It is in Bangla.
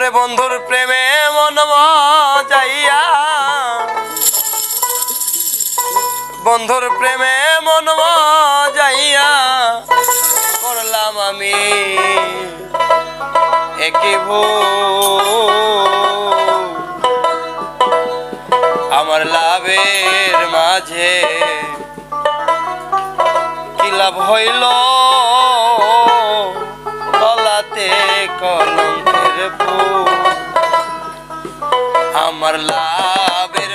ওরে বন্ধুর প্রেমে মন যাইয়া বন্ধুর প্রেমে মন যাইয়া করলাম আমি একই ভুল। আমার লাভের মাঝে কি লাভ হইল? গলাতে কলঙ্কের ফুল আমার লাভের